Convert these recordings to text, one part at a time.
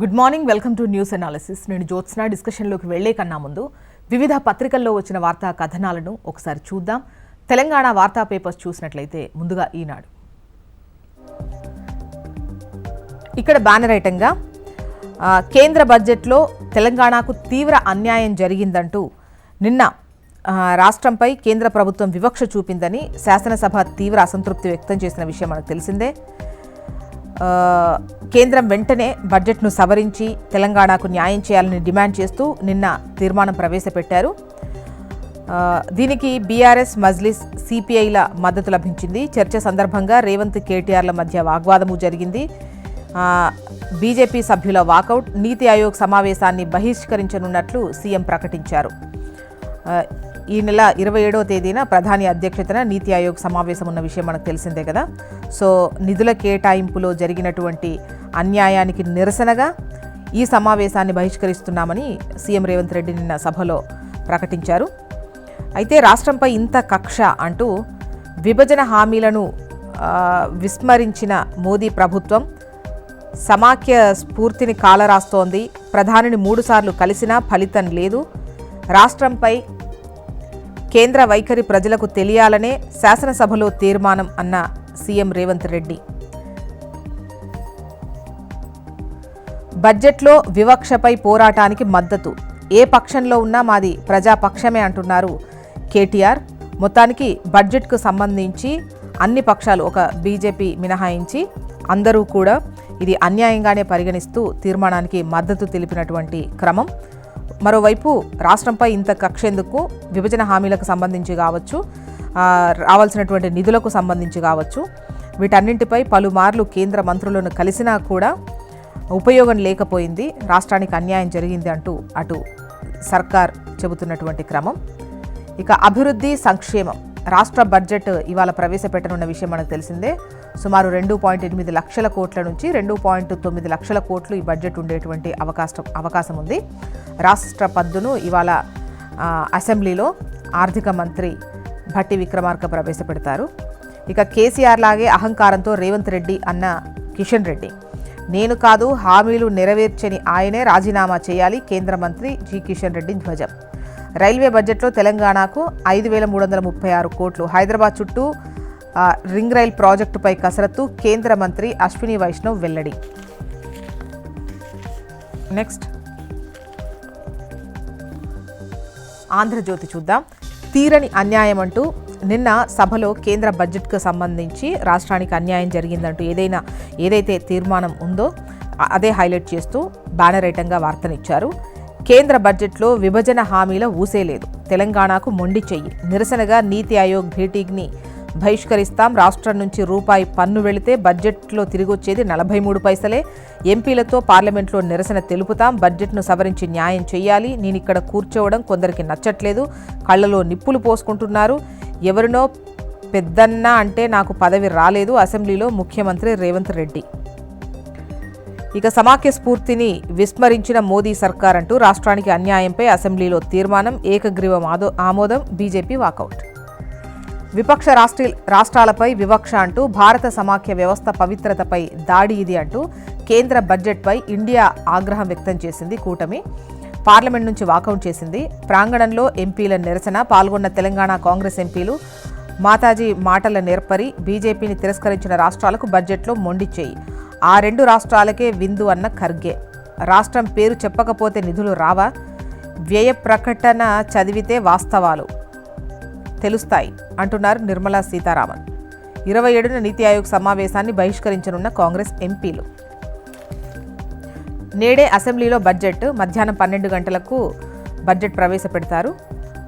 Good morning welcome to news analysis నేను జ్యోత్స్న డిస్కషన్లోకి వెళ్ళే కన్నా ముందు వివిధ పత్రికల్లో వచ్చిన వార్తా కథనాలను ఒకసారి చూద్దాం. తెలంగాణ వార్తా పేపర్స్ చూసినట్లయితే ముందుగా ఈనాడు. ఇక్కడ బ్యానర్ ఐటంగా కేంద్ర బడ్జెట్లో తెలంగాణకు తీవ్ర అన్యాయం జరిగిందంటూ నిన్న రాష్ట్రంపై కేంద్ర ప్రభుత్వం వివక్ష చూపిందని శాసనసభ తీవ్ర అసంతృప్తి వ్యక్తం చేసిన విషయం మనకు తెలిసిందే. కేంద్రం వెంటనే బడ్జెట్ను సవరించి తెలంగాణకు న్యాయం చేయాలని డిమాండ్ చేస్తూ నిన్న తీర్మానం ప్రవేశపెట్టారు. దీనికి బీఆర్ఎస్ మజ్లిస్ సిపిఐల మద్దతు లభించింది. చర్చ సందర్భంగా రేవంత్ కేటీఆర్ల మధ్య వాగ్వాదము జరిగింది. బీజేపీ సభ్యుల వాకౌట్ నీతి ఆయోగ్ సమావేశాన్ని బహిష్కరించనున్నట్లు సీఎం ప్రకటించారు. ఈ నెల ఇరవై ఏడవ తేదీన ప్రధాని అధ్యక్షతన నీతి ఆయోగ్ సమావేశం ఉన్న విషయం మనకు తెలిసిందే కదా. సో నిధుల కేటాయింపులో జరిగినటువంటి అన్యాయానికి నిరసనగా ఈ సమావేశాన్ని బహిష్కరిస్తున్నామని సీఎం రేవంత్ రెడ్డి నిన్న సభలో ప్రకటించారు. అయితే రాష్ట్రంపై ఇంత కక్ష అంటూ విభజన హామీలను విస్మరించిన మోదీ ప్రభుత్వం సమాఖ్య స్ఫూర్తిని కాలరాస్తోంది. ప్రధానిని మూడుసార్లు కలిసినా ఫలితం లేదు. రాష్ట్రంపై కేంద్ర వైఖరి ప్రజలకు తెలియాలనే శాసనసభలో తీర్మానం అన్న సీఎం రేవంత్ రెడ్డి. బడ్జెట్లో వివక్షపై పోరాటానికి మద్దతు. ఏ పక్షంలో ఉన్నా మాది ప్రజాపక్షమే అంటున్నారు కేటీఆర్. మొత్తానికి బడ్జెట్కు సంబంధించి అన్ని పక్షాలు ఒక బీజేపీ మినహాయించి అందరూ కూడా ఇది అన్యాయంగానే పరిగణిస్తూ తీర్మానానికి మద్దతు తెలిపినటువంటి క్రమం. మరోవైపు రాష్ట్రంపై ఇంత కక్షేందుకు విభజన హామీలకు సంబంధించి కావచ్చు రావాల్సినటువంటి నిధులకు సంబంధించి కావచ్చు వీటన్నింటిపై పలుమార్లు కేంద్ర మంత్రులను కలిసినా కూడా ఉపయోగం లేకపోయింది రాష్ట్రానికి అన్యాయం జరిగింది అంటూ అటు సర్కార్ చెబుతున్నటువంటి క్రమం. ఇక అభివృద్ధి సంక్షేమం. రాష్ట్ర బడ్జెట్ ఇవాళ ప్రవేశపెట్టనున్న విషయం మనకు తెలిసిందే. సుమారు రెండు పాయింట్ ఎనిమిది లక్షల కోట్ల నుంచి రెండు పాయింట్ తొమ్మిది లక్షల కోట్లు ఈ బడ్జెట్ ఉండేటువంటి అవకాశం అవకాశం ఉంది. రాష్ట్ర పద్దును ఇవాళ అసెంబ్లీలో ఆర్థిక మంత్రి భట్టి విక్రమార్క ప్రవేశపెడతారు. ఇక కేసీఆర్ లాగే అహంకారంతో రేవంత్ రెడ్డి అన్న కిషన్ రెడ్డి. నేను కాదు హామీలు నెరవేర్చని ఆయనే రాజీనామా చేయాలి కేంద్ర మంత్రి జి కిషన్ రెడ్డి ధ్వజం. రైల్వే బడ్జెట్లో తెలంగాణకు ఐదు వేల మూడు వందల ముప్పై ఆరు కోట్లు. హైదరాబాద్ చుట్టూ రింగ్ రైల్ ప్రాజెక్టుపై కసరత్తు కేంద్ర మంత్రి అశ్విని వైష్ణవ్ వెల్లడి. నెక్స్ట్. ఆంధ్రజ్యోతి చూద్దాం. తీరని అన్యాయం అంటూ నిన్న సభలో కేంద్ర బడ్జెట్కు సంబంధించి రాష్ట్రానికి అన్యాయం జరిగిందంటూ ఏదైనా ఏదైతే తీర్మానం ఉందో అదే హైలైట్ చేస్తూ బ్యానర్ ఐటంగా వార్తనిచ్చారు. కేంద్ర బడ్జెట్లో విభజన హామీల ఊసేలేదు తెలంగాణకు మొండి చెయ్యి. నిరసనగా నీతి ఆయోగ్ భేటీని బహిష్కరిస్తాం. రాష్ట్రం నుంచి రూపాయి పన్ను వెళితే బడ్జెట్లో తిరిగొచ్చేది నలభై మూడు పైసలే. ఎంపీలతో పార్లమెంట్లో నిరసన తెలుపుతాం. బడ్జెట్ను సవరించి న్యాయం చేయాలి నేను ఇక్కడ కూర్చోవడం కొందరికి నచ్చట్లేదు. కళ్ళలో నిప్పులు పోసుకుంటున్నారు. ఎవరినో పెద్దన్న అంటే నాకు పదవి రాలేదు. అసెంబ్లీలో ముఖ్యమంత్రి రేవంత్ రెడ్డి ఇక సమాఖ్య స్ఫూర్తిని విస్మరించిన మోదీ సర్కార్ అంటూ రాష్ట్రానికి అన్యాయంపై అసెంబ్లీలో తీర్మానం ఏకగ్రీవం ఆదో ఆమోదం బీజేపీ వాకౌట్. విపక్ష రాష్ట్రీ రాష్ట్రాలపై వివక్ష అంటూ భారత సమాఖ్య వ్యవస్థ పవిత్రతపై దాడి ఇది అంటూ కేంద్ర బడ్జెట్పై ఇండియా ఆగ్రహం వ్యక్తం చేసింది కూటమి. పార్లమెంట్ నుంచి వాకౌట్ చేసింది. ప్రాంగణంలో ఎంపీల నిరసన పాల్గొన్న తెలంగాణ కాంగ్రెస్ ఎంపీలు మాతాజీ మాటల నేర్పరి బీజేపీని తిరస్కరించిన రాష్ట్రాలకు బడ్జెట్లో మొండిచ్చేయి. ఆ రెండు రాష్ట్రాలకే విందు అన్న ఖర్గే. రాష్ట్రం పేరు చెప్పకపోతే నిధులు రావా? వ్యయ ప్రకటన చదివితే వాస్తవాలు తెలుస్తాయి అంటున్నారు నిర్మలా సీతారామన్. ఇరవై ఏడున నీతి ఆయోగ్ సమావేశాన్ని బహిష్కరించనున్న కాంగ్రెస్ ఎంపీలు. నేడే అసెంబ్లీలో బడ్జెట్ మధ్యాహ్నం పన్నెండు గంటలకు బడ్జెట్ ప్రవేశపెడతారు.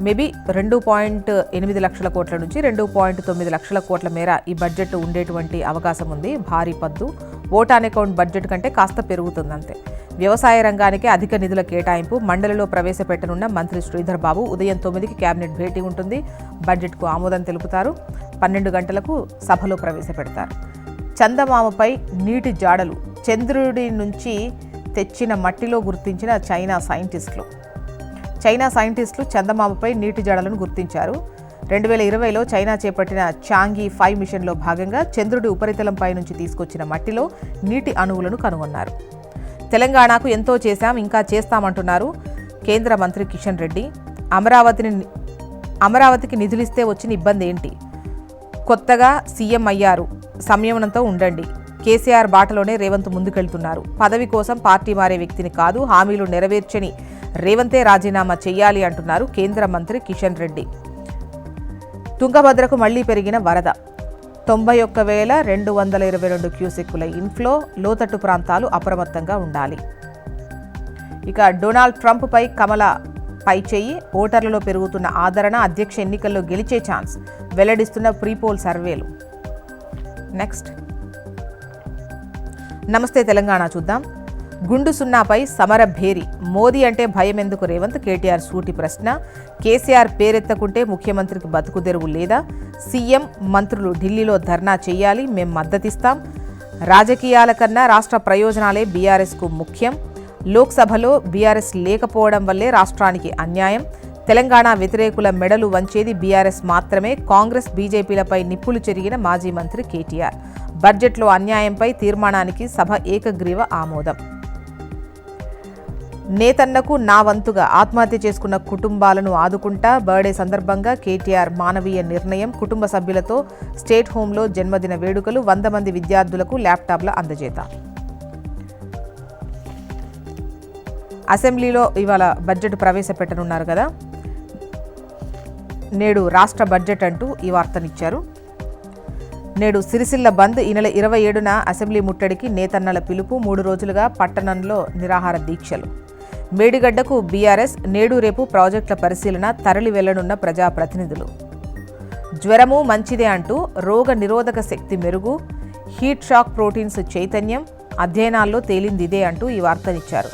మేబీ రెండు పాయింట్ ఎనిమిది లక్షల కోట్ల నుంచి రెండు పాయింట్ తొమ్మిది లక్షల కోట్ల మేర ఈ బడ్జెట్ ఉండేటువంటి అవకాశం ఉంది. భారీ పద్దు. ఓటాన్ అకౌంట్ బడ్జెట్ కంటే కాస్త పెరుగుతుందంతే. వ్యవసాయ రంగానికి అధిక నిధుల కేటాయింపు మండలిలో ప్రవేశపెట్టనున్న మంత్రి శ్రీధర్ బాబు ఉదయం తొమ్మిదికి కేబినెట్ భేటీ ఉంటుంది. బడ్జెట్కు ఆమోదం తెలుపుతారు. పన్నెండు గంటలకు సభలో ప్రవేశపెడతారు. చందమామపై నీటి జాడలు చంద్రుడి నుంచి తెచ్చిన మట్టిలో గుర్తించిన చైనా సైంటిస్టులు. చైనా సైంటిస్టులు చందమామపై నీటి జడలను గుర్తించారు. రెండు వేల ఇరవైలో చైనా చేపట్టిన చాంగి ఫైవ్ మిషన్లో భాగంగా చంద్రుడి ఉపరితలంపై నుంచి తీసుకొచ్చిన మట్టిలో నీటి అణువులను కనుగొన్నారు. తెలంగాణకు ఎంతో చేశాం ఇంకా చేస్తామంటున్నారు కేంద్ర మంత్రి కిషన్ రెడ్డి. అమరావతిని అమరావతికి నిధులిస్తే వచ్చిన ఇబ్బంది ఏంటి? కొత్తగా సీఎం అయ్యారు సంయమనంతో ఉండండి. కేసీఆర్ బాటలోనే రేవంత్ ముందుకెళ్తున్నారు. పదవి కోసం పార్టీ మారే వ్యక్తిని కాదు హామీలు నెరవేర్చని రేవంతే రాజీనామా చేయాలి అంటున్నారు కేంద్ర మంత్రి కిషన్ రెడ్డి. తుంగభద్రకు మళ్ళీ పెరిగిన వరద. తొంభై ఒక్క వేల రెండు వందల ఇరవై రెండు క్యూసెక్కుల ఇన్ఫ్లో లోతట్టు ప్రాంతాలు అప్రమత్తంగా ఉండాలి. ఇక డొనాల్డ్ ట్రంప్పై కమల పై చేయి ఓటర్లలో పెరుగుతున్న ఆదరణ అధ్యక్ష ఎన్నికల్లో గెలిచే ఛాన్స్ వెల్లడిస్తున్న ప్రీపోల్ సర్వేలు. నెక్స్ట్. నమస్తే తెలంగాణ చూద్దాం. గుండు సున్నాపై సమర భేరి మోదీ అంటే భయం ఎందుకు రేవంత్ కేటీఆర్ సూటి ప్రశ్న. కేసీఆర్ పేరెత్తకుంటే ముఖ్యమంత్రికి బతుకు తెరువు లేదా? సీఎం మంత్రులు ఢిల్లీలో ధర్నా చేయాలి మేం మద్దతిస్తాం. రాజకీయాల కన్నా రాష్ట్ర ప్రయోజనాలే బీఆర్ఎస్కు ముఖ్యం. లోక్సభలో బీఆర్ఎస్ లేకపోవడం వల్లే రాష్ట్రానికి అన్యాయం. తెలంగాణ వ్యతిరేకుల మెడలు వంచేది బీఆర్ఎస్ మాత్రమే. కాంగ్రెస్ బీజేపీలపై నిప్పులు చెరిగిన మాజీ మంత్రి కేటీఆర్. బడ్జెట్లో అన్యాయంపై తీర్మానానికి సభ ఏకగ్రీవ ఆమోదం. నేతన్నకు నా వంతుగా ఆత్మహత్య చేసుకున్న కుటుంబాలను ఆదుకుంటా బర్త్డే సందర్భంగా కేటీఆర్ మానవీయ నిర్ణయం కుటుంబ సభ్యులతో స్టేట్ హోంలో జన్మదిన వేడుకలు వంద మంది విద్యార్థులకు ల్యాప్టాప్ల అందజేత. అసెంబ్లీలో ఇవాళ బడ్జెట్ ప్రవేశపెట్టనున్నారు కదా? నేడు రాష్ట్ర బడ్జెట్ అంటూ ఈ వార్తనిచ్చారు. నేడు సిరిసిల్ల బంద్ ఈ నెల ఇరవై ఏడున అసెంబ్లీ ముట్టడికి నేతన్నల పిలుపు మూడు రోజులుగా పట్టణంలో నిరాహార దీక్షలు. మేడిగడ్డకు బీఆర్ఎస్ నేడు రేపు ప్రాజెక్టుల పరిశీలన తరలి వెళ్ళనున్న ప్రజాప్రతినిధులు. జ్వరము మంచిదే అంటూ రోగ నిరోధక శక్తి మెరుగు హీట్ షాక్ ప్రోటీన్స్ చైతన్యం అధ్యయనాల్లో తేలిందిదే అంటూ ఈ వార్తనిచ్చారు.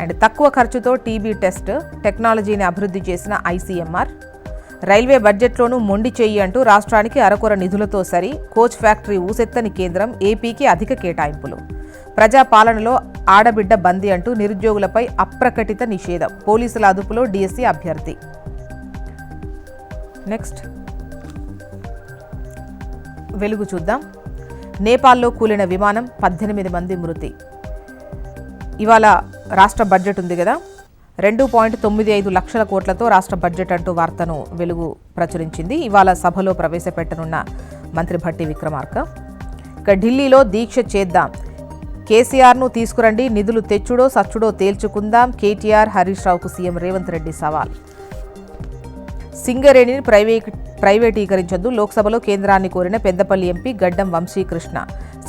అండ్ తక్కువ ఖర్చుతో టీబీ టెస్ట్ టెక్నాలజీని అభివృద్ధి చేసిన ఐసీఎంఆర్ రైల్వే బడ్జెట్లోనూ మొండి చెయ్యి అంటూ రాష్ట్రానికి అరకొర నిధులతో సరి కోచ్ ఫ్యాక్టరీ ఊసెత్తని కేంద్రం ఏపీకి అధిక కేటాయింపులు. ప్రజాపాలనలో ఆడబిడ్డ బందీ అంటూ నిరుద్యోగులపై అప్రకటిత నిషేధం. పోలీసుల అదుపులో డీఎస్సీ అభ్యర్థి. నెక్స్ట్. వెలుగు చూద్దాం. నేపాల్లో కూలిన విమానం పద్దెనిమిది మంది మృతి. ఇవాళ రాష్ట్ర బడ్జెట్ ఉంది కదా. రెండు పాయింట్ తొమ్మిది ఐదు లక్షల కోట్లతో రాష్ట్ర బడ్జెట్ అంటూ వార్తను వెలుగు ప్రచురించింది. ఇవాళ సభలో ప్రవేశపెట్టనున్న మంత్రి భట్టి విక్రమార్క. ఇక ఢిల్లీలో దీక్ష చేద్దాం. కేసీఆర్ను తీసుకురండి నిధులు తెచ్చుడో సచ్చుడో తేల్చుకుందాం కేటీఆర్ హరీష్ రావుకు సీఎం రేవంత్ రెడ్డి సవాల్. సింగరేణిని ప్రైవేట్ ప్రైవేటీకరించొద్దు లోక్సభలో కేంద్రాన్ని కోరిన పెద్దపల్లి ఎంపీ గడ్డం వంశీకృష్ణ.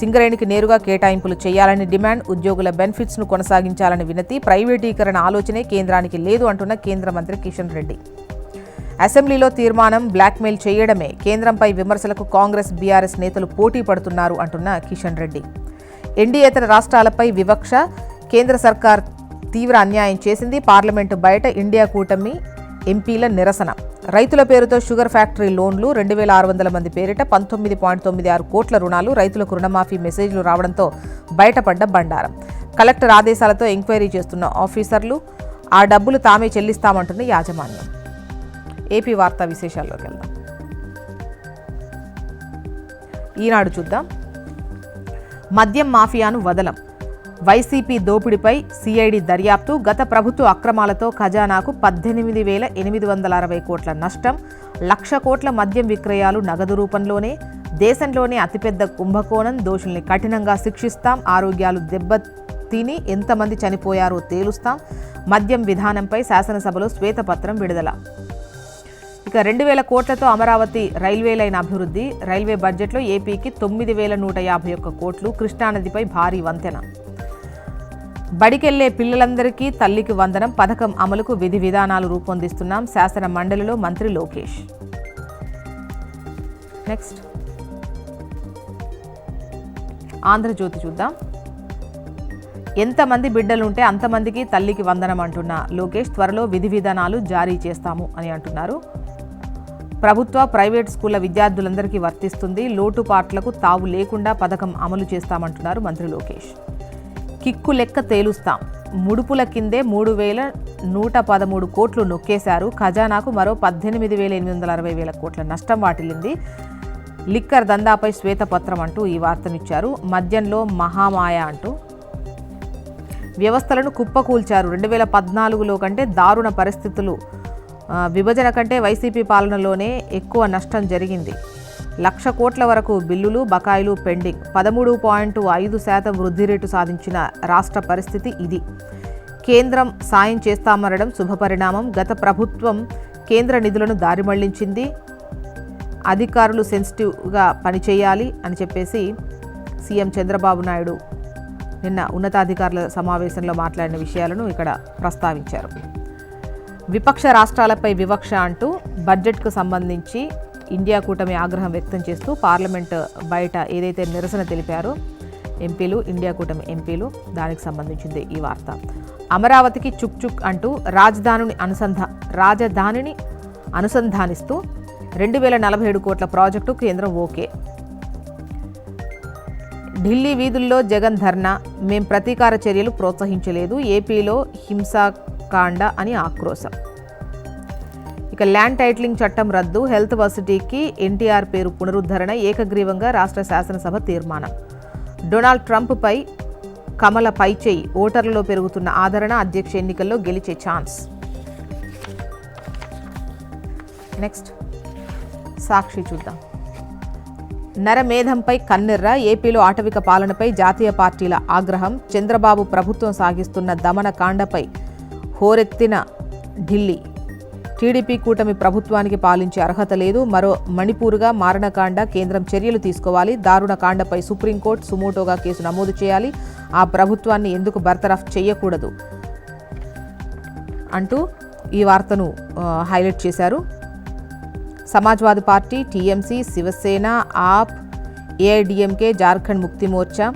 సింగరేణికి నేరుగా కేటాయింపులు చేయాలని డిమాండ్ ఉద్యోగుల బెనిఫిట్స్ను కొనసాగించాలని వినతి ప్రైవేటీకరణ ఆలోచనే కేంద్రానికి లేదు అంటున్న కేంద్ర మంత్రి కిషన్ రెడ్డి. అసెంబ్లీలో తీర్మానం బ్లాక్మెయిల్ చేయడమే కేంద్రంపై విమర్శలకు కాంగ్రెస్ బీఆర్ఎస్ నేతలు పోటీ పడుతున్నారు అంటున్న కిషన్ రెడ్డి. ఎన్డీయేతర రాష్ట్రాలపై వివక్ష కేంద్ర సర్కార్ తీవ్ర అన్యాయం చేసింది. పార్లమెంటు బయట ఇండియా కూటమి ఎంపీల నిరసన. రైతుల పేరుతో షుగర్ ఫ్యాక్టరీ లోన్లు రెండు వేల ఆరు వందల మంది పేరిట పంతొమ్మిది పాయింట్ తొమ్మిది ఆరు కోట్ల రుణాలు రైతులకు రుణమాఫీ మెసేజ్లు రావడంతో బయటపడ్డ బండారం. కలెక్టర్ ఆదేశాలతో ఎంక్వైరీ చేస్తున్న ఆఫీసర్లు ఆ డబ్బులు తామే చెల్లిస్తామంటున్న యాజమాన్యం. ఏపీ వార్తా విశేషాల్లోకి వెళ్దాం. ఈనాడు చూద్దాం. మద్యం మాఫియాను వదలం. వైసీపీ దోపిడిపై సిఐడి దర్యాప్తు గత ప్రభుత్వ అక్రమాలతో ఖజానాకు పద్దెనిమిది వేల ఎనిమిది వందల అరవై కోట్ల నష్టం లక్ష కోట్ల మద్యం విక్రయాలు నగదు రూపంలోనే దేశంలోనే అతిపెద్ద కుంభకోణం దోషుల్ని కఠినంగా శిక్షిస్తాం ఆరోగ్యాలు దెబ్బతిని ఎంతమంది చనిపోయారో తేలుస్తాం మద్యం విధానంపై శాసనసభలో శ్వేతపత్రం విడుదల. ఇక రెండు వేల కోట్లతో అమరావతి రైల్వే లైన్ అభివృద్ధి రైల్వే బడ్జెట్లో ఏపీకి తొమ్మిది వేల నూట యాభై ఒక్క కోట్లు కృష్ణానదిపై భారీ వంతెన. బడికెళ్ళే పిల్లలందరికీ తల్లికి వందనం పథకం అమలుకు విధి విధానాలు రూపొందిస్తున్నాం శాసన మండలిలో మంత్రి లోకేష్. నెక్స్ట్. ఆంధ్రజ్యోతి చూద్దాం. ఎంతమంది బిడ్డలుంటే అంతమందికి తల్లికి వందనం అంటున్న లోకేష్ త్వరలో విధి విధానాలు జారీ చేస్తాము అని అంటున్నారు. ప్రభుత్వ ప్రైవేట్ స్కూళ్ళ విద్యార్థులందరికీ వర్తిస్తుంది. లోటుపాట్లకు తావు లేకుండా పథకం అమలు చేస్తామంటున్నారు మంత్రి లోకేష్. కిక్కు లెక్క తేలుస్తాం. ముడుపుల కిందే మూడు వేల నూట పదమూడు కోట్లు నొక్కేశారు. ఖజానాకు మరో పద్దెనిమిది వేల ఎనిమిది వందల అరవై వేల కోట్ల నష్టం వాటిల్లింది. లిక్కర్ దందాపై శ్వేతపత్రం అంటూ ఈ వార్తనిచ్చారు. మద్యంలో మహామాయ అంటూ వ్యవస్థలను కుప్పకూల్చారు. రెండు వేల పద్నాలుగులో కంటే దారుణ పరిస్థితులు విభజన కంటే వైసీపీ పాలనలోనే ఎక్కువ నష్టం జరిగింది. లక్ష కోట్ల వరకు బిల్లులు బకాయిలు పెండింగ్. పదమూడు పాయింట్ ఐదు శాతం వృద్ధి రేటు సాధించిన రాష్ట్ర పరిస్థితి ఇది. కేంద్రం సాయం చేస్తామనడం శుభపరిణామం. గత ప్రభుత్వం కేంద్ర నిధులను దారి మళ్ళించింది. అధికారులు సెన్సిటివ్గా పనిచేయాలి అని చెప్పేసి సీఎం చంద్రబాబు నాయుడు నిన్న ఉన్నతాధికారుల సమావేశంలో మాట్లాడిన విషయాలను ఇక్కడ ప్రస్తావించారు. విపక్ష రాష్ట్రాలపై వివక్ష అంటూ బడ్జెట్కు సంబంధించి ఇండియా కూటమి ఆగ్రహం వ్యక్తం చేస్తూ పార్లమెంట్ బయట ఏదైతే నిరసన తెలిపారో ఎంపీలు ఇండియా కూటమి ఎంపీలు దానికి సంబంధించింది ఈ వార్త. అమరావతికి చుక్ చుక్ అంటూ రాజధానిని అనుసంధా రాజధానిని అనుసంధానిస్తూ రెండు వేల నలభై ఏడు కోట్ల ప్రాజెక్టు కేంద్రం ఓకే. ఢిల్లీ వీధుల్లో జగన్ ధర్నా మేం ప్రతీకార చర్యలు ప్రోత్సహించలేదు. ఏపీలో హింసా కాండ అని ఆక్రోశం. ఇక ల్యాండ్ టైటిలింగ్ చట్టం రద్దు హెల్త్ వర్సిటీకి ఎన్టీఆర్ పేరు పునరుద్ధరణ ఏకగ్రీవంగా రాష్ట్ర శాసనసభ తీర్మానం. డొనాల్డ్ ట్రంప్పై కమల పైచేయి ఓటర్లలో పెరుగుతున్న ఆదరణ అధ్యక్ష ఎన్నికల్లో గెలిచే ఛాన్స్. నెక్స్ట్ సాక్షి చూద్దాం. నరమేధంపై కన్నెర్ర ఏపీలో ఆటవిక పాలనపై జాతీయ పార్టీల ఆగ్రహం చంద్రబాబు ప్రభుత్వం సాగిస్తున్న దమన కాండపై హోరెత్తిన ఢిల్లీ. టీడీపీ కూటమి ప్రభుత్వానికి పాలించే అర్హత లేదు. మరో మణిపూర్గా మారణకాండ కేంద్రం చర్యలు తీసుకోవాలి. దారుణ కాండపై సుప్రీంకోర్టు సుమోటోగా కేసు నమోదు చేయాలి. ఆ ప్రభుత్వాన్ని ఎందుకు బర్తరఫ్ చేయకూడదు? అంటూ ఈ వార్తను హైలైట్ చేశారు. Samajwadi party TMC Shiv Sena AAP AIADMK Jharkhand Mukti Morcha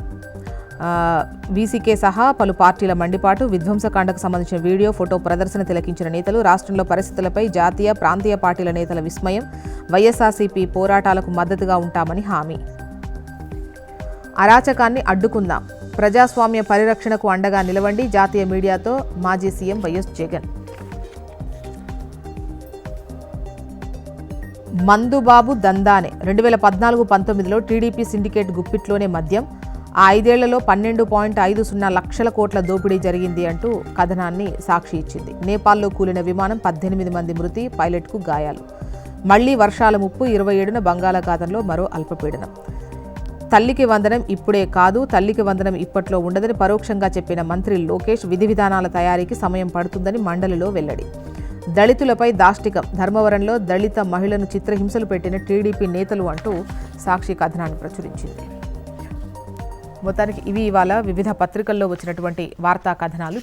BCK VCK సహా పలు పార్టీల మండిపాటు విధ్వంసకాండకు సంబంధించిన వీడియో ఫోటో ప్రదర్శన తిలకించిన నేతలు రాష్ట్రంలో పరిస్థితులపై జాతీయ ప్రాంతీయ పార్టీల నేతల విస్మయం వైఎస్ఆర్సీపీ పోరాటాలకు మద్దతుగా ఉంటామని హామీ. అరాచకాన్ని అడ్డుకుందాం. ప్రజాస్వామ్య పరిరక్షణకు అండగా నిలవండి జాతీయ మీడియాతో మాజీ సీఎం వైఎస్ జగన్. మందుబాబు దందానే. రెండు వేల పద్నాలుగు పంతొమ్మిదిలో టీడీపీ సిండికేట్ గుప్పిట్లోనే మద్యం. ఆ ఐదేళ్ళలో పన్నెండు పాయింట్ ఐదు సున్నా లక్షల కోట్ల దోపిడీ జరిగింది అంటూ కథనాన్ని సాక్షి ఇచ్చింది. నేపాల్లో కూలిన విమానం పద్దెనిమిది మంది మృతి పైలట్కు గాయాలు. మళ్ళీ వర్షాల ముప్పు ఇరవై ఏడున బంగాళాఖాతంలో మరో అల్పపీడనం. తల్లికి వందనం ఇప్పుడే కాదు తల్లికి వందనం ఇప్పట్లో ఉండదని పరోక్షంగా చెప్పిన మంత్రి లోకేష్ విధి విధానాల తయారీకి సమయం పడుతుందని మండలిలో వెల్లడి. దళితులపై దాష్టికం ధర్మవరంలో దళిత మహిళను చిత్రహింసలు పెట్టిన టీడీపీ నేతలు అంటూ సాక్షి కథనాన్ని ప్రచురించింది. మొత్తానికి ఇవి ఇవాళ వివిధ పత్రికల్లో వచ్చినటువంటి వార్తా కథనాలు